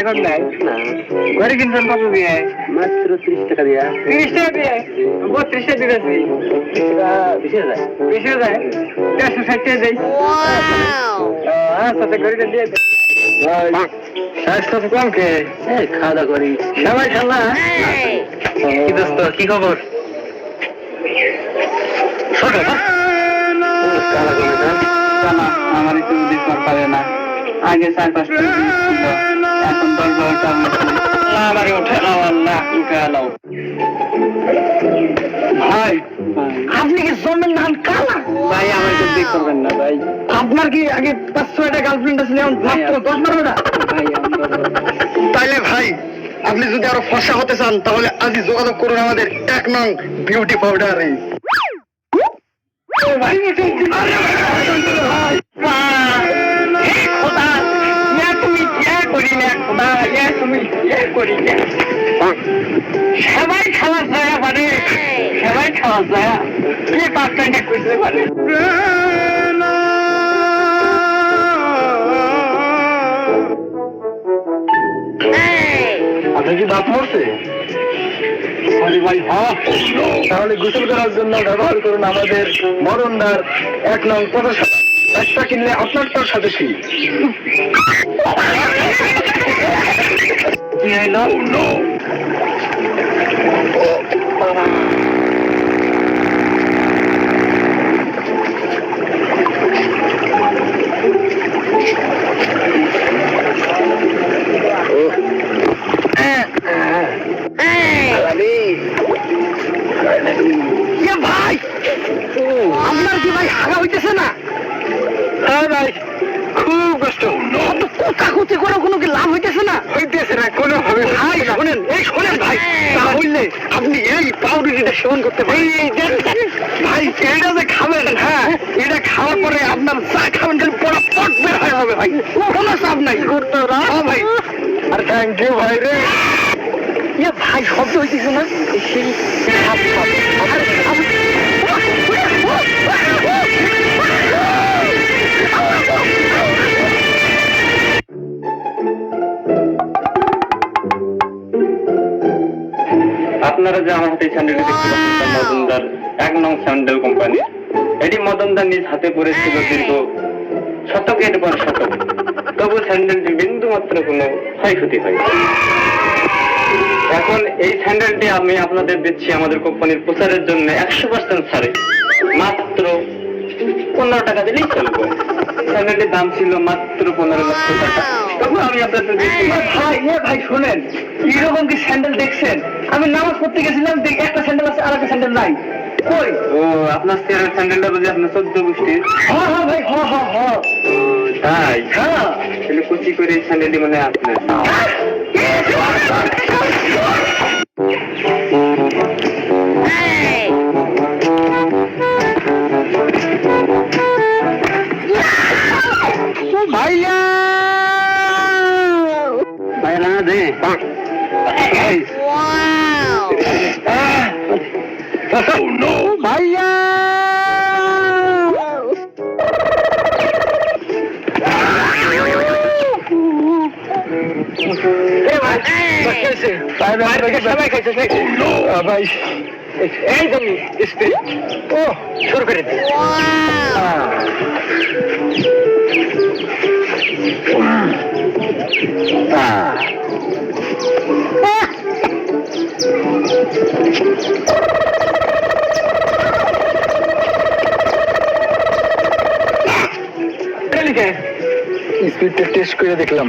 এখন নাই ঘরে কিনছেন কত দিয়ে মাত্র ত্রিশ টাকা দিয়া তিরিশ টাকা দিয়ে বত্রিশ টাকা দিতেছি বিশ হাজার বিশ হাজার দেড়শো ষাট টাকা দেই ঘড়িটা দিয়ে স্বাস্থ্য কম কে খাওয়া দাওয়া করি সবাই খেলা কি দোস্ত কি খবর আমার একটু দিতে পারে না আগে চার পাঁচটা এখন দশ বারোটা আমারে উঠে নাও আল্লাহ উঠে নাও ভাই আপনি কি জন্মের নাম কালা? ভাই আমার তো বিয়ে করবেন না ভাই। আপনার কি আগে পাঁচ ছয়টা গার্লফ্রেন্ড আছে এখন মাত্র দশ বারোটা? ভাই তাইলে ভাই আপনি যদি আরও ফর্সা হতে চান তাহলে আজই যোগাযোগ করুন আমাদের এক নং বিউটি পাউডারে সবাই খাওয়া যায় পারে সবাই কে পাঁচটা করতে পারে। কি মরছে? হ্যাঁ। তাহলে গোসল করার জন্য ব্যবহার করুন আমাদের মরণদার এক নং পদশালা একটা কিনলে আপনারটার সাথে ফ্রি কি হইল ইয়ে ভাই! আপনার কি ভাই হাগা হইতেছে না? হ্যাঁ ভাই খুব কষ্ট। কুচাকুচি করে কোনো কি লাভ হইতেছে না? হইতেছে না কোনো হবে ভাই শোনেন এই শোনেন ভাই তাহলে আপনি এই পাউরুটিটা সেবন করতে পারেন। ভাই এটা যে খাবেন হ্যাঁ এটা খাওয়ার পরে আপনার চা খাবেন খালি পড়া পট বের হয়ে হবে ভাই। কোনো চাপ নাই। হ্যাঁ ভাই। আর থ্যাংক ইউ ভাই রে। ইয়ে ভাই শব্দ হইতেছে না? সেই আপনারা যে আমার হাতে এই স্যান্ডেলটি দেখতে পাচ্ছেন তা মদনদার এক নং স্যান্ডেল কোম্পানি। এটি মদনদার নিজ হাতে পড়েছিল দীর্ঘ শতকের পর শতক। তবু স্যান্ডেলটি বিন্দু মাত্র কোনো ক্ষয়ক্ষতি হয়নি। এখন এই স্যান্ডেলটি আমি আপনাদের দিচ্ছি আমাদের কোম্পানির প্রচারের জন্য একশো পার্সেন্ট ছাড়ে। মাত্র পনেরো টাকা দিলেই চলবে। স্যান্ডেলটির দাম ছিল মাত্র পনেরো লক্ষ টাকা। তবু আমি আপনাদের দিচ্ছি ভাই ভাই শোনেন। এরকম কি স্যান্ডেল দেখছেন? আমি নামাজ পড়তে গেছিলাম দেখি একটা স্যান্ডেল আছে আর একটা স্যান্ডেল নাই। কই? ও আপনার চেয়ারের স্যান্ডেলটা বুঝি আপনার চোদ্দ গোষ্ঠীর হ্যাঁ হ্যাঁ ভাই হ্যাঁ হ্যাঁ হ্যাঁ তাই? হ্যাঁ তাহলে কুচি করে এই স্যান্ডেলটি মানে আপনার। ভাইয়া সবাই খাইছে ভাই এই তুমি স্পিড ও শুরু করে স্পিডটা টেস্ট করে দেখলাম।